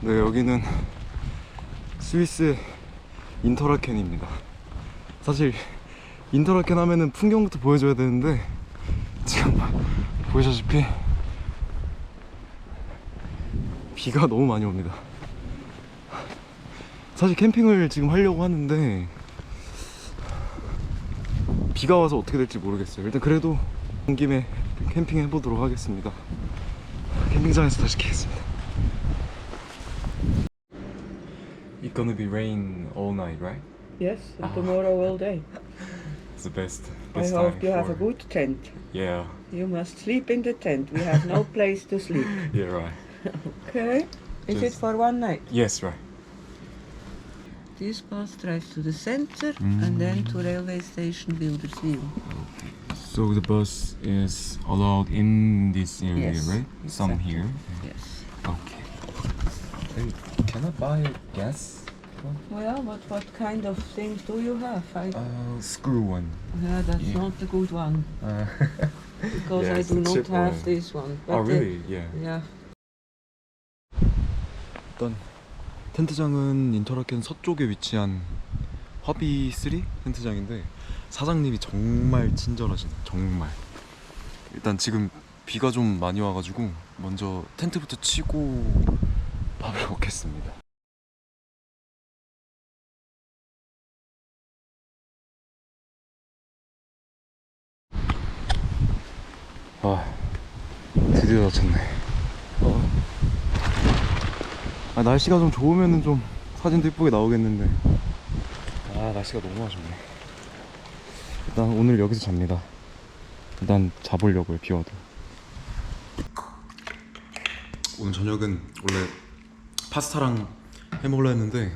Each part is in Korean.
네, 여기는 스위스 인터라켄입니다. 사실 인터라켄 하면은 풍경부터 보여줘야 되는데 지금 보시다시피 비가 너무 많이 옵니다. 사실 캠핑을 지금 하려고 하는데 비가 와서 어떻게 될지 모르겠어요. 일단 그래도 온 김에 캠핑 해보도록 하겠습니다. 캠핑장에서 다시 키겠습니다. Gonna be rain all night, right? Yes, and ah. tomorrow all day. It's the best. I best hope time you have a for- good tent. Yeah, You must sleep in the tent. We have no place to sleep. yeah, right. Okay? Is it Just- for one night? Yes, right. This bus drives to the center and mm. then to railway station Bilderswil. So the bus is allowed in this area, Yes, right? Some exactly. here. Yes. Okay. Hey, can I buy gas? Well, what, what kind of things do you have? I, Uh, screw one. yeah, that's yeah. not the good one Uh, because Yeah, I it's do the not cheap have one. this one. oh, But the- really? Yeah. yeah. 일단 텐트장은 인터라켄 서쪽에 위치한 화비 3 텐트장인데 사장님이 정말 친절하시네 정말 일단 지금 비가 좀 많이 와가지고 먼저 텐트부터 치고 밥을 먹겠습니다 아 드디어 다쳤네. 어. 아, 날씨가 좀 좋으면은 좀 사진도 이쁘게 나오겠는데. 아 날씨가 너무 아쉽네. 일단 오늘 여기서 잡니다. 일단 자보려고요 비와도. 오늘 저녁은 원래 파스타랑 해먹으려 했는데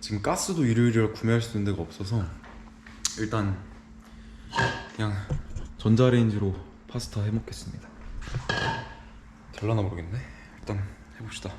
지금 가스도 일요일이라 구매할 수 있는 데가 없어서 일단 그냥 전자레인지로 파스타 해먹겠습니다. 될라나 모르겠네. 일단 해봅시다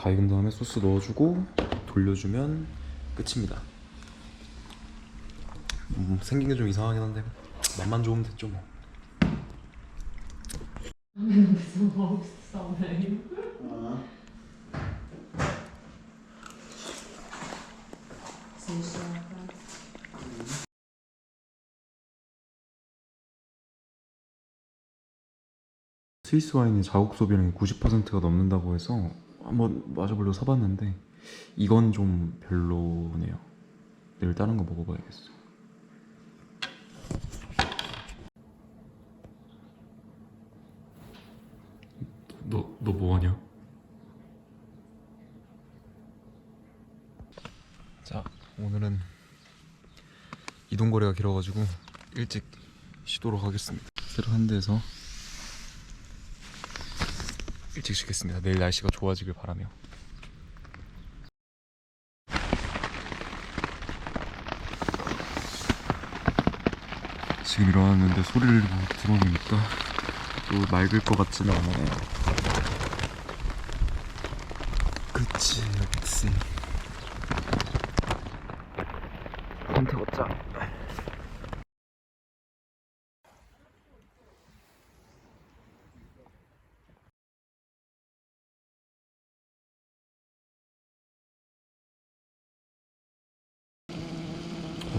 다 익은 다음에 소스 넣어주고 돌려주면 끝입니다. 음, 생긴 게 좀 이상하긴 한데 맛만 좋으면 됐죠 뭐. 스위스 와인이 자국 소비량이 90%가 넘는다고 해서 한번 마셔보려고 사봤는데 이건 좀 별로네요. 내일 다른 거 먹어봐야겠어. 너 너 뭐하냐? 자 오늘은 이동 거리가 길어가지고 일찍 쉬도록 하겠습니다. 새로 한 데서 일찍 쉬겠습니다. 내일 날씨가 좋아지길 바라며. 지금 일어났는데 소리를 뭐 들어보니까 또 맑을 것 같지는 않아요. 그치, 그치. 텐트 걷자.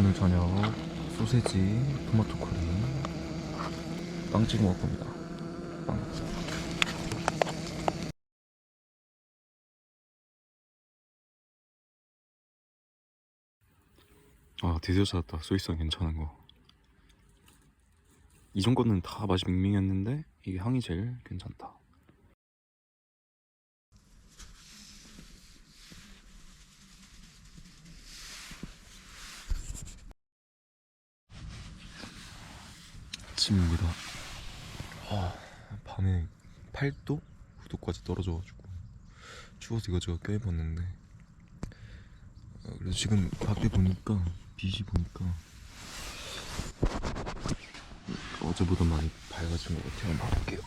오늘 저녁 소세지, 토마토 크림, 빵 찍어 먹을 겁니다. 빵. 아 드디어 찾았다. 소이성 괜찮은 거. 이전 거는 다 맛이 밍밍했는데 이게 향이 제일 괜찮다. 아침입니다. 아, 밤에 8도? 9도까지 떨어져가지고 추워서 이거저거 껴입었는데 아, 그래서 지금 밖에 보니까 빛이 보니까 어제보다 많이 밝아진 것 같아요. 한번 볼게요.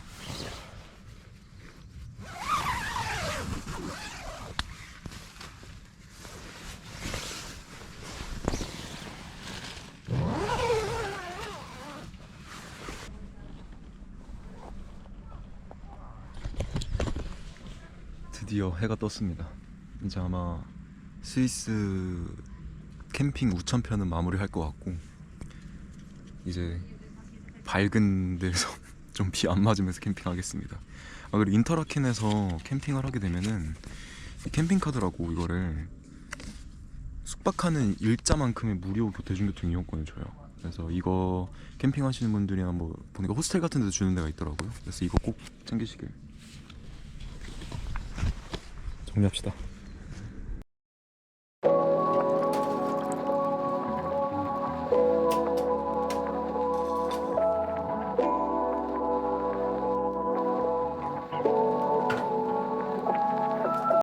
드디어 해가 떴습니다. 이제 아마 스위스 캠핑 우천편은 마무리할 것 같고 이제 밝은 데서 좀 비 안 맞으면서 캠핑하겠습니다. 아 그리고 인터라켄에서 캠핑을 하게 되면은 이 캠핑카드라고 이거를 숙박하는 일자만큼의 무료 교- 대중교통 이용권을 줘요. 그래서 이거 캠핑하시는 분들이나 뭐 보니까 호스텔 같은 데도 주는 데가 있더라고요. 그래서 이거 꼭 챙기시길. 정리합시다.